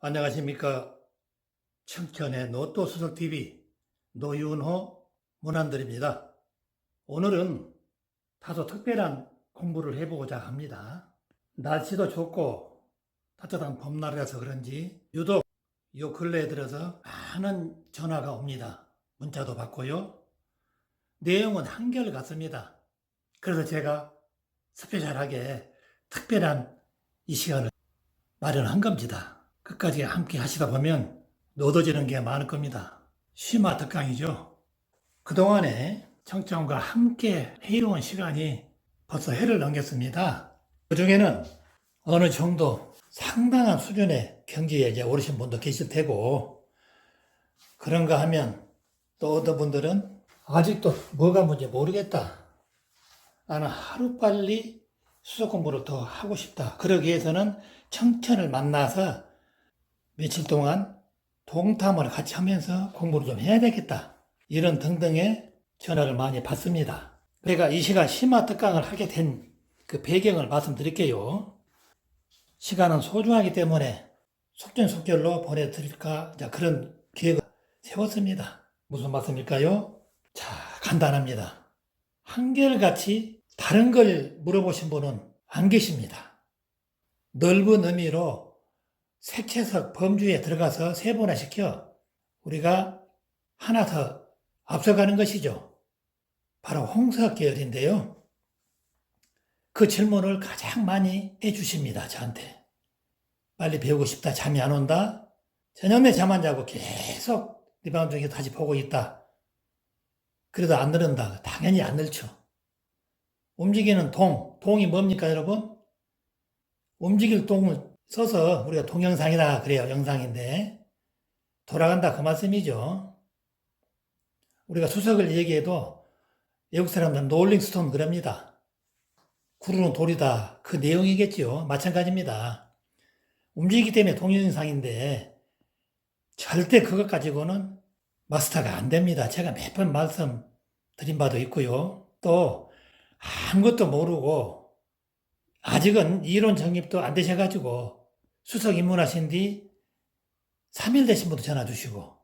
안녕하십니까. 청천의 노또 수석TV 노윤호 문안들입니다. 오늘은 다소 특별한 공부를 해보고자 합니다. 날씨도 좋고 따뜻한 봄날이라서 그런지 유독 요 근래에 들어서 많은 전화가 옵니다. 문자도 받고요. 내용은 한결같습니다. 그래서 제가 스페셜하게 특별한 이 시간을 마련한 겁니다. 끝까지 함께 하시다 보면 얻어지는 게 많을 겁니다. 심화 특강이죠. 그동안에 청청과 함께 해온 시간이 벌써 해를 넘겼습니다. 그 중에는 어느 정도 상당한 수준의 경지에 이제 오르신 분도 계실 테고, 그런가 하면 또 어떤 분들은 아직도 뭐가 뭔지 모르겠다. 나는 하루빨리 수석 공부를 더 하고 싶다. 그러기 위해서는 청천을 만나서 며칠 동안 동탐을 같이 하면서 공부를 좀 해야 되겠다. 이런 등등의 전화를 많이 받습니다. 제가 이 시간 심화 특강을 하게 된 그 배경을 말씀드릴게요. 시간은 소중하기 때문에 속전속결로 보내드릴까 자, 그런 계획을 세웠습니다. 무슨 말씀일까요? 자, 간단합니다. 한결같이 다른 걸 물어보신 분은 안 계십니다. 넓은 의미로 색채석 범주에 들어가서 세분화시켜 우리가 하나 더 앞서가는 것이죠. 바로 홍석 계열인데요. 그 질문을 가장 많이 해주십니다. 저한테. 빨리 배우고 싶다. 잠이 안 온다. 저녁에 잠 안 자고 계속 리바운드 중에 다시 보고 있다. 그래도 안 늘은다. 당연히 안 늘죠. 움직이는 동. 동이 뭡니까, 여러분? 움직일 동을 써서 우리가 동영상이다 그래요. 영상인데. 돌아간다 그 말씀이죠. 우리가 수석을 얘기해도 외국 사람들은 롤링스톤 그럽니다. 구르는 돌이다. 그 내용이겠지요. 마찬가지입니다. 움직이기 때문에 동영상인데 절대 그것 가지고는 마스터가 안 됩니다. 제가 몇 번 말씀 드린 바도 있고요. 또 아무것도 모르고 아직은 이론 정립도 안 되셔가지고 수석 입문하신 뒤 3일 되신 분도 전화 주시고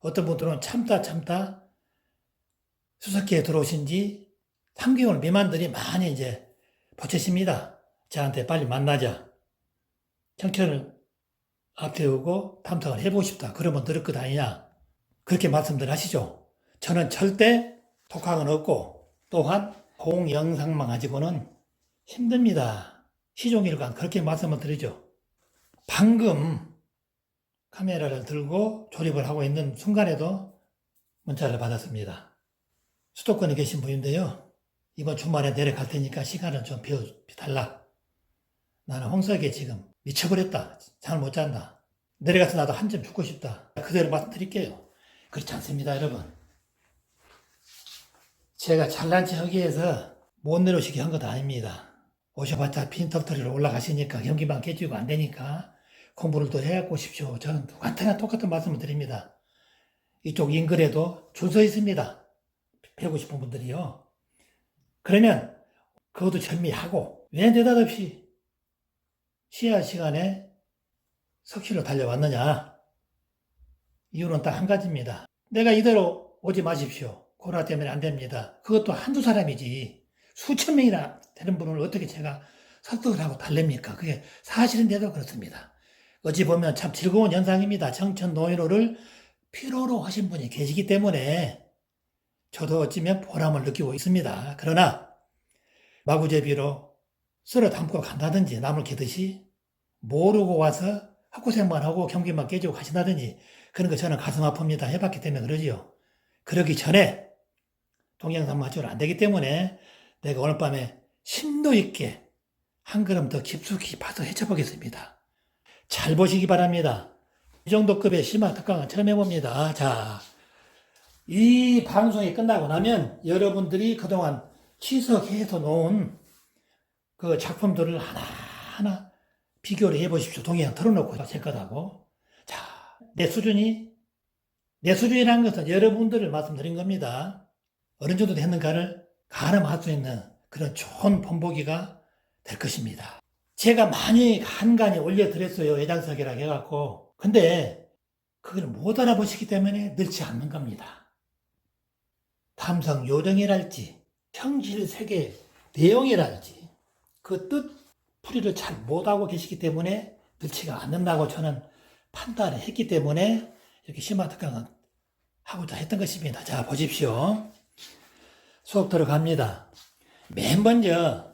어떤 분들은 참다 참다 수석기에 들어오신 지 3개월 미만들이 많이 이제 보채십니다. 저한테 빨리 만나자. 청천을 앞세우고 탐탁을 해보고 싶다. 그러면 들을 것 아니냐. 그렇게 말씀들 하시죠. 저는 절대 독학은 없고 또한 공영상만 가지고는 힘듭니다. 시종일관 그렇게 말씀을 드리죠. 방금 카메라를 들고 조립을 하고 있는 순간에도 문자를 받았습니다. 수도권에 계신 분인데요. 이번 주말에 내려갈 테니까 시간을 좀 비워달라. 나는 홍석에 지금 미쳐버렸다. 잠을 못 잔다. 내려가서 나도 한점 죽고 싶다. 그대로 말씀드릴게요. 그렇지 않습니다, 여러분. 제가 잘난 체 하기 위해서 못 내려오시게 한 것도 아닙니다. 오셔봤자 빈턱터리로 올라가시니까 경기만 깨지고 안 되니까 공부를 더 해갖고 오십시오. 저는 똑같은, 똑같은 말씀을 드립니다. 이쪽 인근에도 줄서 있습니다. 배우고 싶은 분들이요. 그러면 그것도 절미하고 왜 느닷없이 시야 시간에 석실로 달려왔느냐? 이유는 딱 한 가지입니다. 내가 이대로 오지 마십시오. 코로나 때문에 안 됩니다. 그것도 한두 사람이지. 수천 명이나 되는 분을 어떻게 제가 설득을 하고 달랩니까? 그게 사실인데도 그렇습니다. 어찌 보면 참 즐거운 현상입니다. 청천 노인호를 필요로 하신 분이 계시기 때문에 저도 어찌면 보람을 느끼고 있습니다. 그러나 마구제비로 썰어 담고 간다든지 남을 캐듯이 모르고 와서 학고생만 하고 경기만 깨지고 가신다든지 그런 거 저는 가슴 아픕니다. 해봤기 때문에 그러지요. 그러기 전에 동영상 맞추면 안 되기 때문에 내가 오늘 밤에 심도 있게 한 걸음 더 깊숙이 파서 헤쳐보겠습니다. 잘 보시기 바랍니다. 이 정도 급의 심화 특강은 처음 해봅니다. 자, 이 방송이 끝나고 나면 여러분들이 그동안 취석해서 놓은 그 작품들을 하나하나 비교를 해보십시오. 동영상 틀어놓고 제 것하고. 자, 내 수준이, 내 수준이라는 것은 여러분들을 말씀드린 겁니다. 어느 정도 됐는가를 가늠할 수 있는 그런 좋은 본보기가 될 것입니다. 제가 많이 간간히 올려드렸어요. 예장석이라고 해갖고. 근데 그걸 못 알아보시기 때문에 늘지 않는 겁니다. 탐성 요령이랄지 형질 세계 내용이랄지 그 뜻 풀이를 잘 못하고 계시기 때문에 늘지가 않는다고 저는 판단을 했기 때문에 이렇게 심화 특강을 하고자 했던 것입니다. 자 보십시오. 수업 들어갑니다. 맨 먼저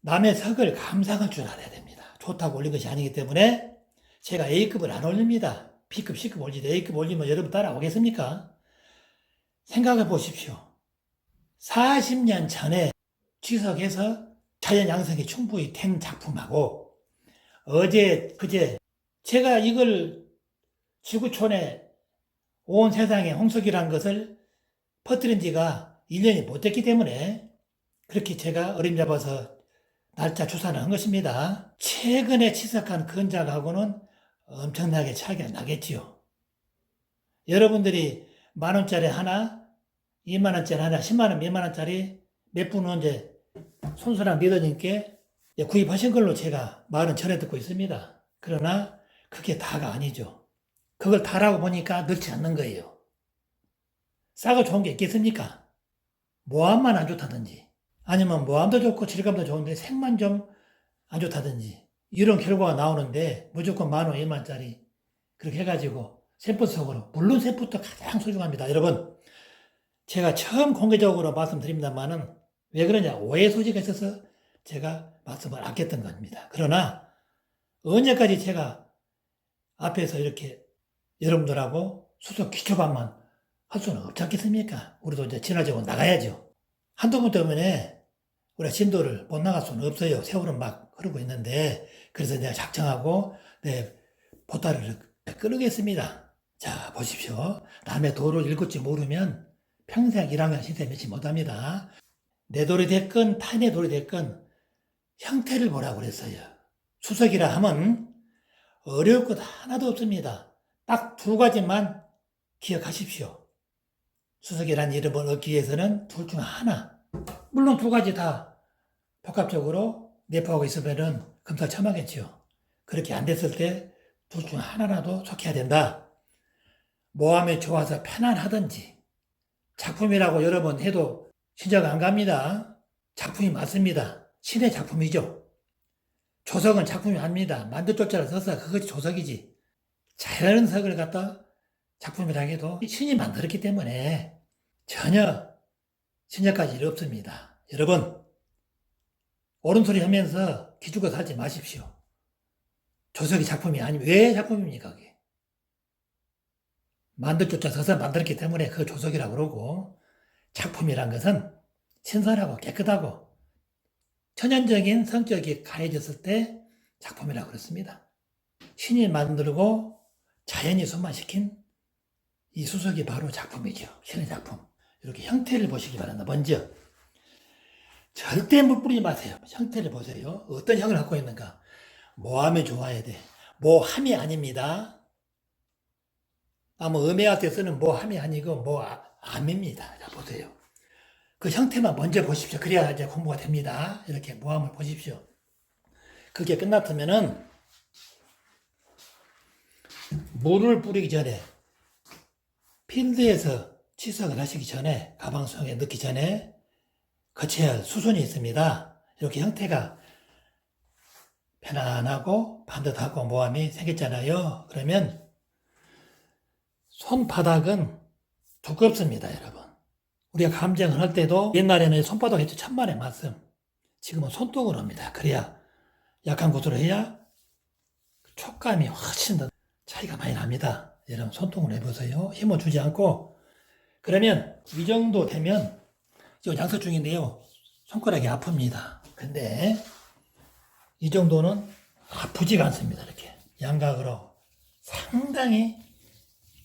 남의 석을 감상할 줄 알아야 됩니다. 좋다고 올린 것이 아니기 때문에 제가 A급을 안 올립니다. B급, C급 올리지 A급 올리면 여러분 따라오겠습니까? 생각해 보십시오. 40년 전에 취석해서 자연 양성이 충분히 된 작품하고 어제 그제 제가 이걸 지구촌에 온 세상에 홍석이라는 것을 퍼뜨린 지가 1년이 못 됐기 때문에 그렇게 제가 어림 잡아서 날짜 추산을 한 것입니다. 최근에 치석한 근작하고는 엄청나게 차이가 나겠지요. 여러분들이 만 원짜리 하나, 2만 원짜리 하나, 10만 원, 몇만 원짜리 몇 분은 이제 손수랑 리더님께 구입하신 걸로 제가 말은 전해 듣고 있습니다. 그러나 그게 다가 아니죠. 그걸 다라고 보니까 늘지 않는 거예요. 싸고 좋은 게 있겠습니까? 모함만 안 좋다든지 아니면 모함도 좋고 질감도 좋은데 색만 좀 안 좋다든지 이런 결과가 나오는데 무조건 만원, 1만짜리 그렇게 해가지고 샘플 속으로 물론 샘플도 가장 소중합니다. 여러분 제가 처음 공개적으로 말씀드립니다만은 왜 그러냐 오해 소지가 있어서 제가 말씀을 아꼈던 겁니다. 그러나 언제까지 제가 앞에서 이렇게 여러분들하고 수석 기초반만 할 수는 없지 않겠습니까? 우리도 이제 진화적으로 나가야죠. 한두 번 때문에 우리가 진도를 못 나갈 수는 없어요. 세월은 막 흐르고 있는데 그래서 내가 작정하고 내 보따리를 끊으겠습니다. 자 보십시오. 남의 도를 읽을 지 모르면 평생 1학년 신세 몇지 못합니다. 내 돌이 됐건 타인의 돌이 됐건 형태를 보라고 그랬어요. 수석이라 하면 어려울 것 하나도 없습니다. 딱 두 가지만 기억하십시오. 수석이라는 이름을 얻기 위해서는 둘 중 하나. 물론 두 가지 다 복합적으로 내포하고 있으면은 금사첨화겠죠. 그렇게 안 됐을 때 둘 중 하나라도 속해야 된다. 모함에 좋아서 편안하든지 작품이라고 여러 번 해도 신작 안 갑니다. 작품이 맞습니다. 신의 작품이죠. 조석은 작품이 아닙니다. 만두조자를 써서 그것이 조석이지. 자연석을 갖다 작품이라 해도 신이 만들었기 때문에 전혀 신작까지 일 없습니다. 여러분, 옳은 소리 하면서 기죽어 살지 마십시오. 조석이 작품이 아니면 왜 작품입니까? 그게? 만들 조차 서서 만들었기 때문에 그 조석이라고 그러고 작품이란 것은 신선하고 깨끗하고 천연적인 성격이 가해졌을 때 작품이라고 그렇습니다. 신이 만들고 자연이 손만시킨 이 수석이 바로 작품이죠. 신의 작품. 이렇게 형태를 보시기 바랍니다. 먼저 절대 물 뿌리지 마세요. 형태를 보세요. 어떤 형을 갖고 있는가. 모함에 좋아야 돼. 모함이 아닙니다. 때 쓰는 모함이 아니고 모암입니다. 자 보세요. 그 형태만 먼저 보십시오. 그래야 이제 공부가 됩니다. 이렇게 모함을 보십시오. 그게 끝났으면은 물을 뿌리기 전에 필드에서 치석을 하시기 전에 가방 속에 넣기 전에 거쳐야 할 수순이 있습니다. 이렇게 형태가 편안하고 반듯하고 모함이 생겼잖아요. 그러면 손바닥은 두껍습니다, 여러분. 우리가 감정을 할 때도 옛날에는 손바닥 했죠. 천만의 말씀. 지금은 손등으로 합니다. 그래야 약한 곳으로 해야 촉감이 훨씬 더 차이가 많이 납니다. 여러분 손등으로 해보세요. 힘을 주지 않고 그러면 이 정도 되면 지금 양석 중인데요. 손가락이 아픕니다. 근데 이 정도는 아프지가 않습니다. 이렇게 양각으로 상당히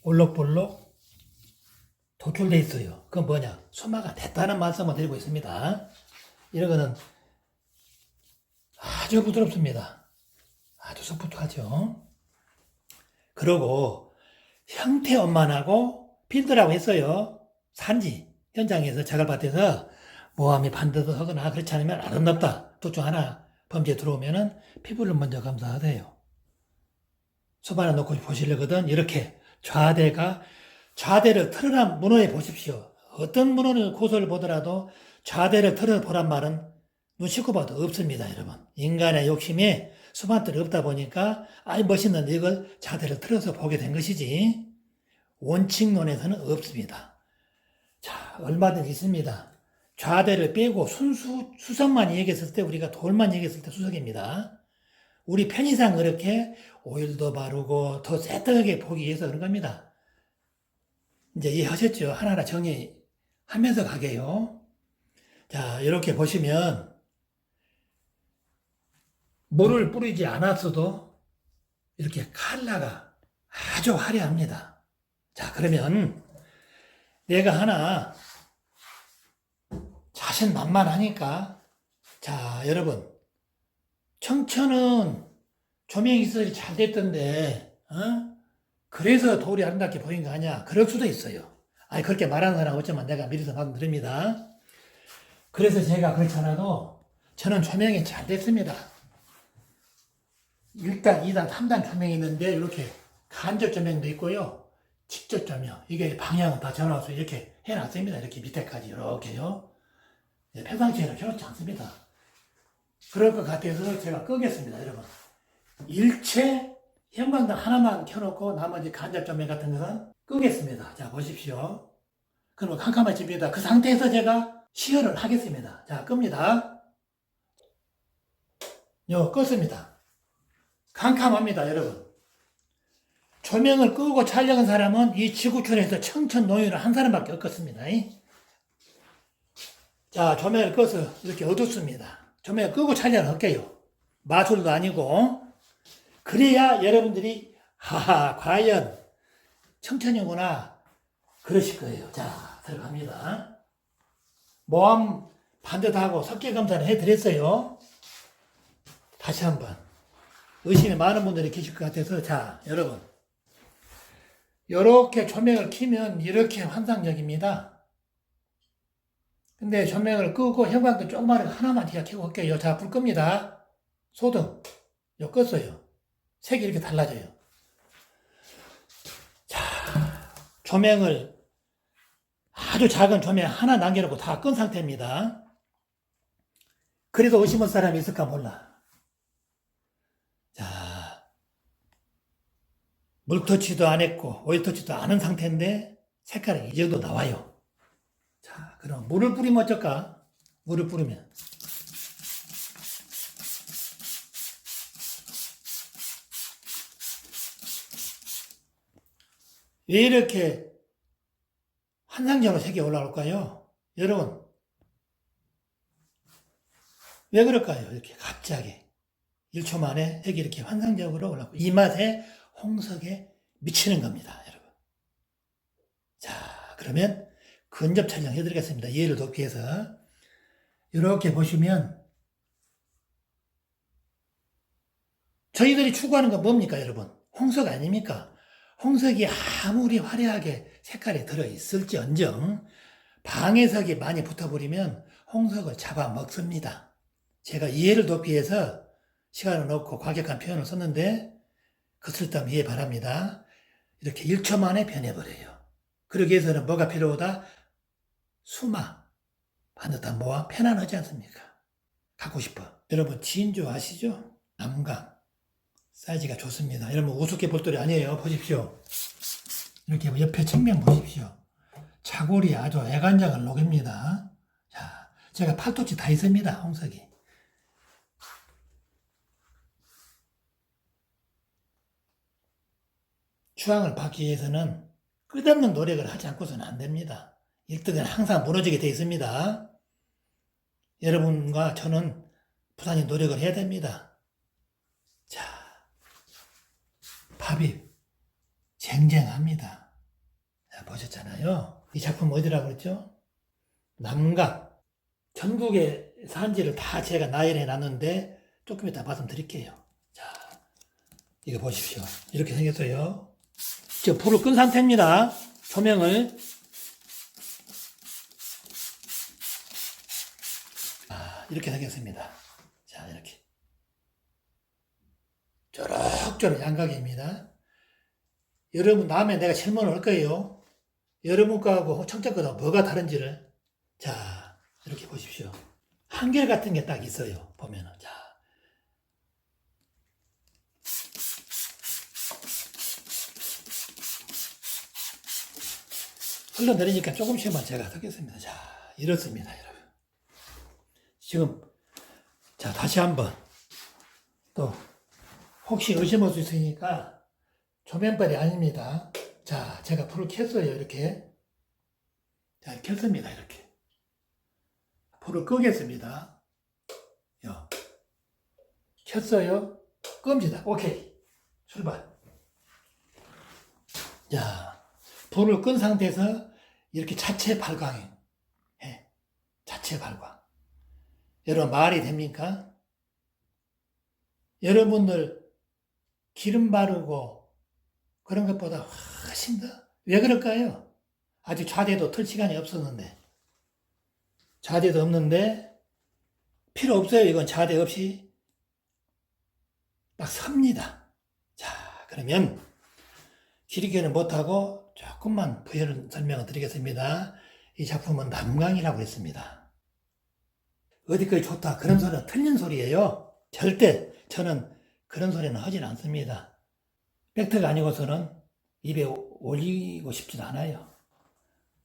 올록볼록 도출돼 있어요. 그건 뭐냐? 소마가 됐다는 말씀을 드리고 있습니다. 이런 거는 아주 부드럽습니다. 아주 소프트하죠. 그러고 형태 원만하고 필드라고 했어요. 산지 현장에서 자갈밭에서 모함이 반듯하거나 그렇지 않으면 아름답다. 둘 중 하나 범죄 들어오면은 피부를 먼저 검사하세요. 소반에 놓고 보시려거든 이렇게 좌대가 좌대를 틀어라 문헌에 보십시오. 어떤 문헌을 고소를 보더라도 좌대를 틀어 보란 말은 눈 씻고 봐도 없습니다, 여러분. 인간의 욕심에 수반들이 없다 보니까 아이 멋있는 이걸 좌대를 틀어서 보게 된 것이지 원칙론에서는 없습니다. 자, 얼마든지 있습니다. 좌대를 빼고 순수 수석만 얘기했을 때 우리가 돌만 얘기했을 때 수석입니다. 우리 편의상 그렇게 오일도 바르고 더 새떡하게 보기 위해서 그런 겁니다. 이제 이해하셨죠? 하나하나 정리하면서 가게요. 자, 이렇게 보시면 물을 뿌리지 않았어도 이렇게 칼라가 아주 화려합니다. 자, 그러면 내가 하나 자신 만만하니까 자, 여러분 청천은 조명이 있어야 잘 됐던데 어? 그래서 돌이 아름답게 보인 거 아니야? 그럴 수도 있어요. 아니 그렇게 말하는 사람 어쩌면 내가 미리서 말씀드립니다. 그래서 제가 그렇지 않아도 저는 조명이 잘 됐습니다. 1단, 2단, 3단 조명이 있는데 이렇게 간접 조명도 있고요. 직접 조명. 이게 방향은 다 전화서 이렇게 해놨습니다. 이렇게 밑에까지 이렇게요. 네, 평상시에는 그렇지 않습니다. 그럴 것 같아서 제가 끄겠습니다, 여러분. 일체 형광등 하나만 켜놓고 나머지 간접 조명 같은 것은 끄겠습니다. 자, 보십시오. 그러면 캄캄해집니다. 그 상태에서 제가 시연을 하겠습니다. 자, 끕니다. 요, 껐습니다. 캄캄합니다, 여러분. 조명을 끄고 촬영한 사람은 이 지구촌에서 청천 노인을 한 사람밖에 없겠습니다. 자, 조명을 꺼서 이렇게 어둡습니다. 조명을 끄고 촬영을 할게요. 마술도 아니고. 그래야 여러분들이, 하하, 과연 청천이구나. 그러실 거예요. 자, 들어갑니다. 모함 반듯하고 석계 검사를 해드렸어요. 다시 한번. 의심이 많은 분들이 계실 것 같아서, 자, 여러분. 이렇게 조명을 켜면 이렇게 환상적입니다. 근데 조명을 끄고 형광등 조그마한 거 하나만 제가 켜고 올게요. 자, 불 끕니다. 소등. 요 껐어요. 색이 이렇게 달라져요. 자, 조명을 아주 작은 조명 하나 남겨놓고 다 끈 상태입니다. 그래도 의심할 사람이 있을까 몰라. 자, 물터치도 안 했고 오일터치도 안 한 상태인데 색깔이 이 정도 나와요. 자, 그럼 물을 뿌리면 어쩔까? 물을 뿌리면. 왜 이렇게 환상적으로 색이 올라올까요? 여러분, 왜 그럴까요? 이렇게 갑자기. 1초 만에 색이 이렇게 환상적으로 올라오고, 이 맛에 홍석에 미치는 겁니다, 여러분. 자, 그러면 근접 촬영 해 드리겠습니다. 이해를 돕기 위해서. 이렇게 보시면, 저희들이 추구하는 건 뭡니까, 여러분? 홍석 아닙니까? 홍석이 아무리 화려하게 색깔이 들어있을지언정 방해석이 많이 붙어버리면 홍석을 잡아먹습니다. 제가 이해를 돕기 위해서 시간을 넣고 과격한 표현을 썼는데 그 쓸데없는 이해 바랍니다. 이렇게 1초 만에 변해버려요. 그러기 위해서는 뭐가 필요하다? 수마, 반듯한 모아 편안하지 않습니까? 갖고 싶어. 여러분 진주 아시죠? 남강. 사이즈가 좋습니다. 여러분 우습게 볼 돌이 아니에요. 보십시오. 이렇게 옆에 측면 보십시오. 자골이 아주 애간장을 녹입니다. 자, 제가 팔토치 다 있습니다. 홍석이. 추앙을 받기 위해서는 끝없는 노력을 하지 않고서는 안 됩니다. 1등은 항상 무너지게 되어 있습니다. 여러분과 저는 부단히 노력을 해야 됩니다. 자, 밥이 쟁쟁합니다. 자, 보셨잖아요. 이 작품 어디라고 그랬죠? 남각. 전국의 산지를 다 제가 나열해 놨는데 조금 이따 말씀드릴게요. 자, 이거 보십시오. 이렇게 생겼어요. 저 불을 끈 상태입니다. 조명을. 이렇게 생겼습니다. 자, 이렇게. 쪼록쪼록 양각입니다. 여러분, 다음에 내가 질문을 할 거예요. 여러분 거하고 청자 거하고 뭐가 다른지를. 자, 이렇게 보십시오. 한결 같은 게 딱 있어요. 보면은. 자. 흘러내리니까 조금씩만 제가 듣겠습니다. 자, 이렇습니다, 여러분. 지금, 자, 다시 한 번 또, 혹시 의심할 수 있으니까 조명빨이 아닙니다. 자, 제가 불을 켰어요, 이렇게. 자, 켰습니다, 이렇게. 불을 끄겠습니다. 요. 켰어요. 끕니다. 오케이. 출발. 자, 불을 끈 상태에서 이렇게 자체 발광해. 예. 자체 발광. 여러분, 말이 됩니까? 여러분들 기름 바르고 그런 것보다 훨씬 더. 왜 그럴까요? 아직 좌대도 틀 시간이 없었는데. 좌대도 없는데, 필요 없어요. 이건 좌대 없이. 막 섭니다. 자, 그러면, 길이기는 못하고 조금만 부연 설명을 드리겠습니다. 이 작품은 남강이라고 했습니다. 어디까지 좋다. 그런 소리는 틀린 소리예요. 절대 저는 그런 소리는 하진 않습니다. 팩트가 아니고서는 입에 올리고 싶지도 않아요.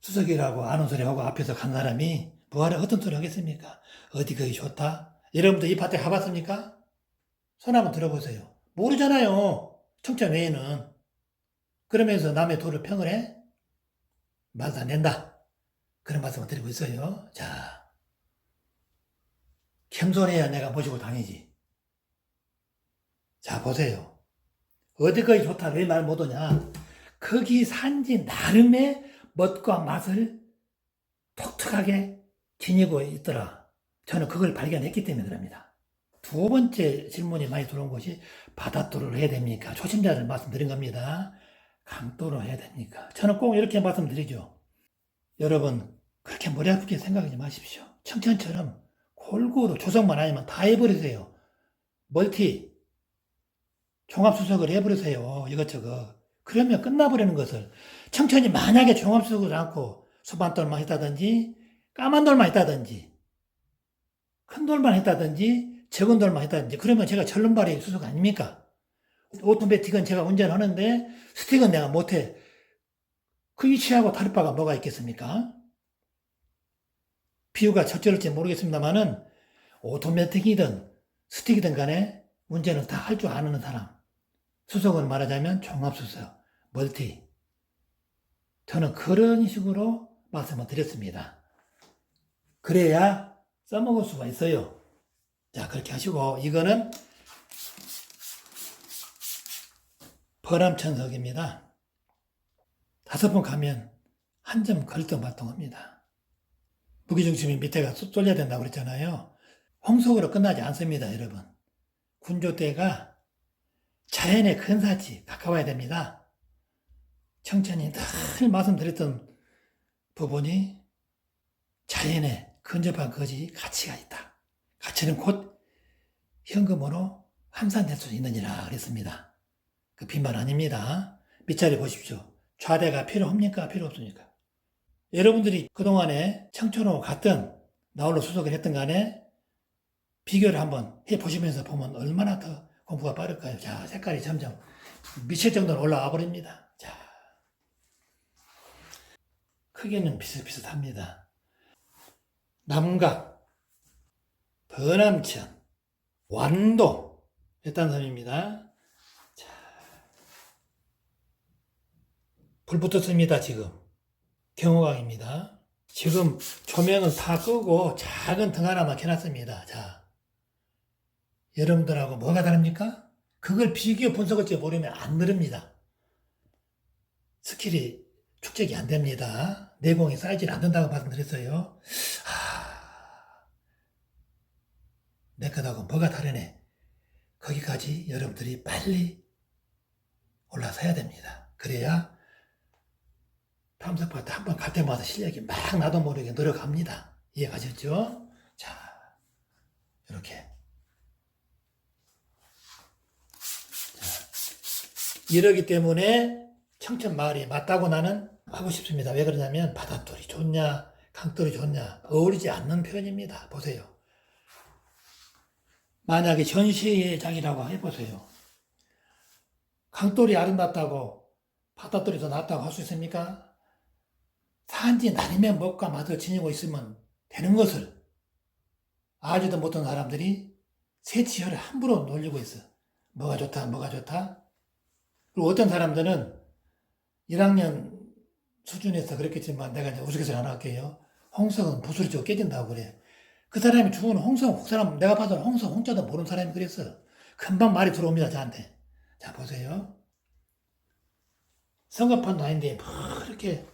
수석이라고 아는 소리 하고 앞에서 간 사람이 뭐하러 어떤 소리 하겠습니까? 어디 거기 좋다? 여러분들 이 밭에 가봤습니까? 손 한번 들어보세요. 모르잖아요. 청자 외에는. 그러면서 남의 도를 평을 해? 말도 안 된다. 그런 말씀을 드리고 있어요. 자. 겸손해야 내가 모시고 다니지. 자, 보세요. 어디까지 좋다, 왜 말 못하냐? 거기 산지 나름의 멋과 맛을 독특하게 지니고 있더라. 저는 그걸 발견했기 때문에 그럽니다. 두 번째 질문이 많이 들어온 것이 바닷도를 해야 됩니까? 초심자들 말씀드린 겁니다. 강도로 해야 됩니까? 저는 꼭 이렇게 말씀드리죠. 여러분, 그렇게 머리 아프게 생각하지 마십시오. 청천처럼 골고루 조성만 아니면 다 해버리세요. 멀티, 종합수석을 해버리세요. 이것저것. 그러면 끝나버리는 것을. 청천이 만약에 종합수석을 않고 소반돌만 했다든지, 까만 돌만 했다든지, 큰 돌만 했다든지, 적은 돌만 했다든지, 그러면 제가 절름발이 수석 아닙니까? 오토매틱은 제가 운전하는데, 스틱은 내가 못해. 그 위치하고 다를 바가 뭐가 있겠습니까? 비유가 적절할지 모르겠습니다만은, 오토매틱이든 스틱이든 간에 운전은 다 할 줄 아는 사람. 수석은 말하자면 종합수석, 멀티. 저는 그런 식으로 말씀을 드렸습니다. 그래야 써먹을 수가 있어요. 자, 그렇게 하시고, 이거는 버람천석입니다. 다섯 번 가면 한 점 걸떡말떡합니다. 무기중심이 밑에가 쏠려야 된다고 그랬잖아요. 홍속으로 끝나지 않습니다, 여러분. 군조 때가 자연의 근사치 가까워야 됩니다. 청천이 늘 말씀드렸던 부분이 자연의 근접한 거지 가치가 있다. 가치는 곧 현금으로 환산될 수 있느니라 그랬습니다. 그 빈말 아닙니다. 밑자리 보십시오. 좌대가 필요합니까? 필요 없습니까? 여러분들이 그동안에 청천호 갔든 나홀로 수석을 했든 간에 비교를 한번 해 보시면서 보면 얼마나 더 공부가 빠를까요? 자, 색깔이 점점 미칠 정도로 올라와 버립니다. 자, 크기는 비슷비슷합니다. 남각, 버남천, 완도, 일단섬입니다. 자, 불 붙었습니다, 지금. 경호강입니다. 지금 조명을 다 끄고 작은 등 하나만 켜놨습니다. 자, 여러분들하고 뭐가 다릅니까? 그걸 비교 분석할 줄 모르면 안 늘습니다. 스킬이 축적이 안 됩니다. 내공이 쌓이질 않는다고 말씀드렸어요. 하... 내 것하고 뭐가 다르네. 거기까지 여러분들이 빨리 올라서야 됩니다. 그래야 탐색파트 한 번 갈 때마다 실력이 막 나도 모르게 늘어갑니다. 이해가셨죠? 자, 이렇게. 자, 이러기 때문에 청천마을이 맞다고 나는 하고 싶습니다. 왜 그러냐면 바닷돌이 좋냐, 강돌이 좋냐, 어울리지 않는 표현입니다. 보세요. 만약에 전시장이라고 해보세요. 강돌이 아름답다고 바닷돌이 더 낫다고 할 수 있습니까? 산지 날이면 먹과 맛을 지니고 있으면 되는 것을 알지도 못한 사람들이 새치혈을 함부로 놀리고 있어. 뭐가 좋다, 뭐가 좋다. 그리고 어떤 사람들은 1학년 수준에서 그랬겠지만 내가 이제 우스갯소리 하나 할게요. 홍석은 부스러기 쪽 깨진다고 그래. 그 사람이 죽은 홍석, 그 사람 내가 봐도 홍석, 홍자도 모르는 사람이 그랬어. 금방 말이 들어옵니다, 저한테. 자, 보세요. 성급한도 아닌데, 뭐, 이렇게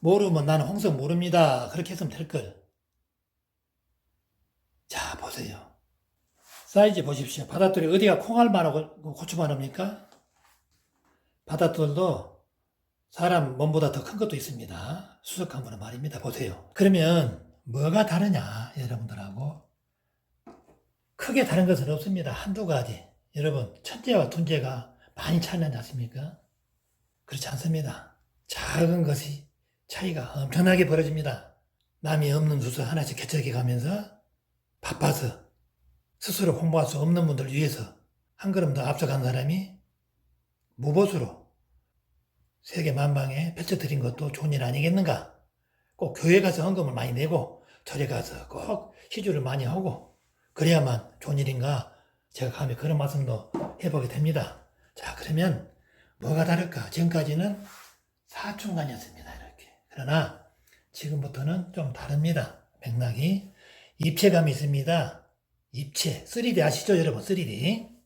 모르면 나는 홍석 모릅니다. 그렇게 했으면 될걸. 자, 보세요. 사이즈 보십시오. 바닷돌이 어디가 콩알만하고 고추만합니까? 바닷돌도 사람 몸보다 더 큰 것도 있습니다. 수석한 거는 말입니다. 보세요. 그러면 뭐가 다르냐, 여러분들하고? 크게 다른 것은 없습니다. 한두 가지. 여러분, 첫째와 둘째가 많이 차이나지 않습니까? 그렇지 않습니다. 작은 것이 차이가 엄청나게 벌어집니다. 남이 없는 주소 하나씩 개척해 가면서 바빠서 스스로 홍보할 수 없는 분들을 위해서 한 걸음 더 앞서간 사람이 무보수로 세계 만방에 펼쳐드린 것도 좋은 일 아니겠는가? 꼭 교회 가서 헌금을 많이 내고 절에 가서 꼭 시주를 많이 하고 그래야만 좋은 일인가? 제가 감히 그런 말씀도 해보게 됩니다. 자 그러면 뭐가 다를까? 지금까지는 사춘간이었습니다. 그러나 지금부터는 좀 다릅니다. 맥락이. 입체감이 있습니다. 입체, 3D 아시죠? 여러분 3D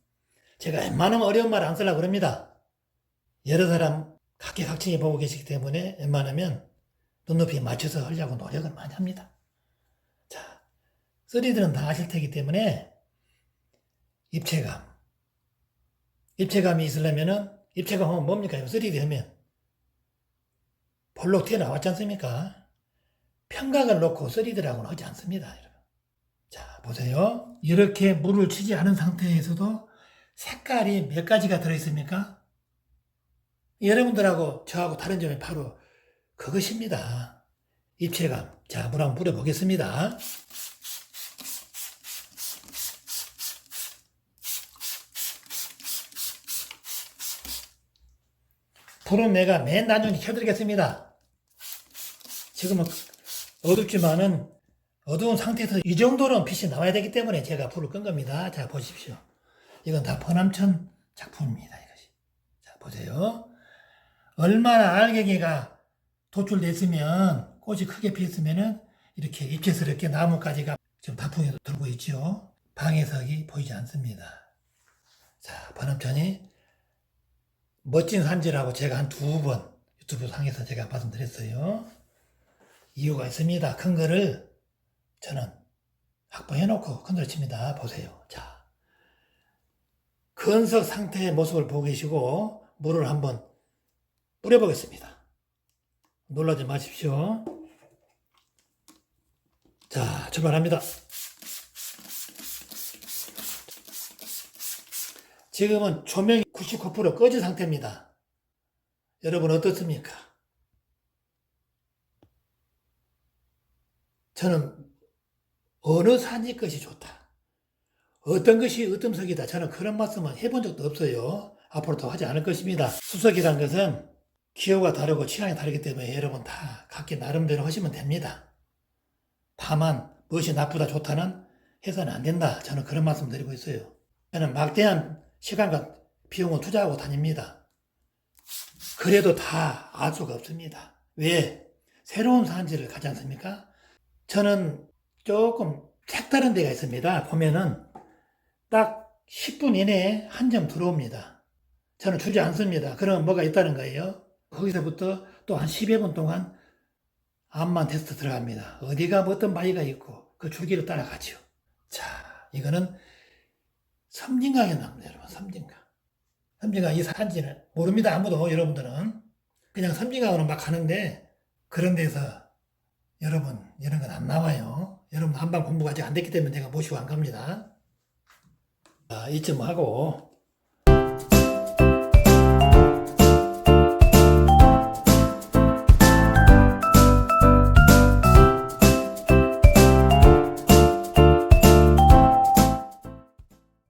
제가 웬만하면 어려운 말 안 쓰려고 그럽니다. 여러 사람 각계각층이 보고 계시기 때문에 웬만하면 눈높이에 맞춰서 하려고 노력을 많이 합니다. 자 3D는 다 아실 테기 때문에 입체감. 입체감이 있으려면은 입체감 하면 뭡니까? 3D 하면 볼록 튀어나왔지 않습니까 평각을 놓고 3D라고는 하지 않습니다. 자, 보세요. 이렇게 물을 치지 않은 상태에서도 색깔이 몇 가지가 들어있습니까? 여러분들하고 저하고 다른 점이 바로 그것입니다. 입체감. 자, 물 한번 뿌려보겠습니다. 불은 내가 맨 나중에 켜드리겠습니다. 지금은 어둡지만은 어두운 상태에서 이 정도는 빛이 나와야 되기 때문에 제가 불을 끈 겁니다. 자, 보십시오. 이건 다 퍼남천 작품입니다. 이것이. 자, 보세요. 얼마나 알갱이가 도출됐으면 꽃이 크게 피었으면은 이렇게 입체스럽게 나뭇가지가 지금 단풍에 들고 있죠. 방해석이 보이지 않습니다. 자, 번암천이 멋진 산지라고 제가 한 두 번 유튜브 상에서 제가 말씀드렸어요. 이유가 있습니다. 큰 거를 저는 확보해놓고 컨트롤 칩니다. 보세요. 자. 건석 상태의 모습을 보고 계시고, 물을 한번 뿌려보겠습니다. 놀라지 마십시오. 자, 출발합니다. 지금은 조명이 99% 꺼진 상태입니다. 여러분 어떻습니까? 저는 어느 산지 것이 좋다. 어떤 것이 으뜸석이다. 저는 그런 말씀은 해본 적도 없어요. 앞으로도 하지 않을 것입니다. 수석이란 것은 기호가 다르고 취향이 다르기 때문에 여러분 다 각기 나름대로 하시면 됩니다. 다만 무엇이 나쁘다 좋다는 해서는 안 된다. 저는 그런 말씀 드리고 있어요. 저는 막대한 시간과 비용을 투자하고 다닙니다. 그래도 다 알 수가 없습니다. 왜? 새로운 산지를 가지 않습니까? 저는 조금 색다른 데가 있습니다. 보면은 딱 10분 이내에 한 점 들어옵니다. 저는 주지 않습니다. 그럼 뭐가 있다는 거예요? 거기서부터 또 한 10여 분 동안 암만 테스트 들어갑니다. 어디가 뭐 어떤 바위가 있고 그 줄기를 따라가죠. 자, 이거는 섬진강에 나옵니다, 여러분. 섬진강. 섬진강 이 산지는 모릅니다. 아무도 여러분들은 그냥 섬진강으로 막 가는데 그런 데서 여러분 이런 건 안 나와요. 여러분 한방 공부가 아직 안 됐기 때문에 내가 모시고 안 갑니다. 자, 이쯤 하고